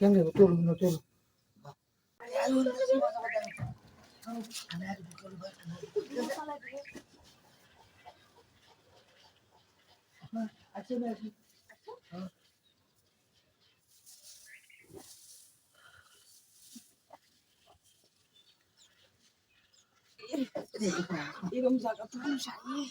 ಹೆಂಗೆ ತೋಳು ತೋಳು ಅಚ್ಚ ಬ್ಯಾಡ್ರಿ ಹಾಂ 이름 작아 부르샤니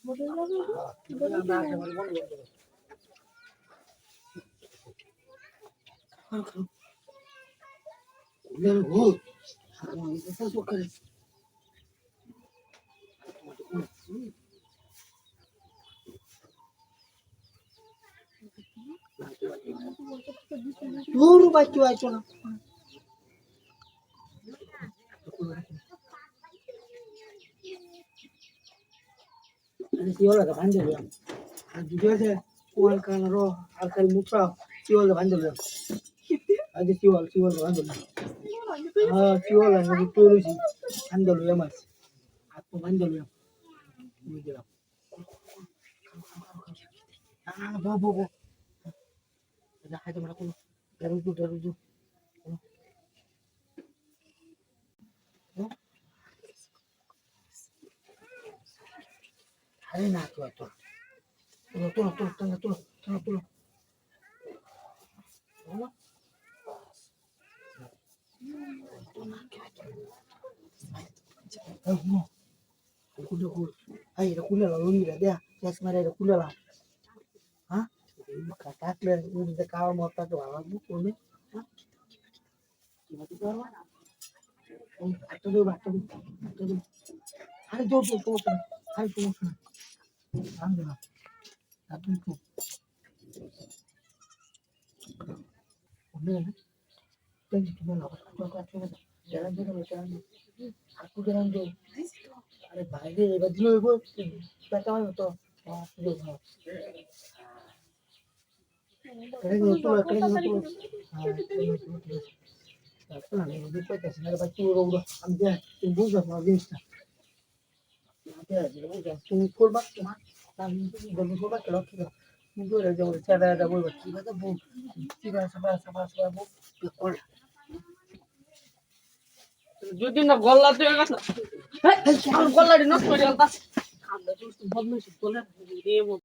Dulu baca aja lah. sijoilla pandeliam adi jose kual kan ro alkal mutra sijoilla pandeliam adi sijol sijol pandeliam ah sijol adi turusi pandeliam mas aku pandeliam migilam ah bo bo bo ada hajam aku darudu darudu Hari na ito ito. Tulog, tulog, tulog, tulog, tulog, tulog, tulog. Ano? Ito na, ito, ito. ayo no. Nakula, nakula. Ay, nakula lang, lumila, dia. Yes, maray, nakula lang. Ha? Katakla, yung mga kawa mo, tato, awag mo, kume. Ha? Kibat-kibat, awag. Ay, ato doon, ato doon, ato doon. Ay, doon. 타이거 옷을 안 되나? 나쁜 쪽. 오늘 땡기 두번 나가서 그거 같은 거 잘한 대로 잘한 갖고 계란 게 अरे भाई ये एक दिन वो कहता हूँ तो हाँ ये हाँ करेंगे तो करेंगे तो हाँ तो ये तो कैसे मेरे बच्चे वो रोगा हम क्या तुम बुझ जाओ अगेंस्ट তুমি করবা তোমার আমি গল্প করবা কে লক্ষ্য কিন্তু এরা যেমন চেহারা এটা বলবা কী কথা বউ কী কথা সবাই সবাই সবাই বউ করলা যদি না গল্লা তুই গেছ হ্যাঁ, গল্লাটি নষ্ট করে গেল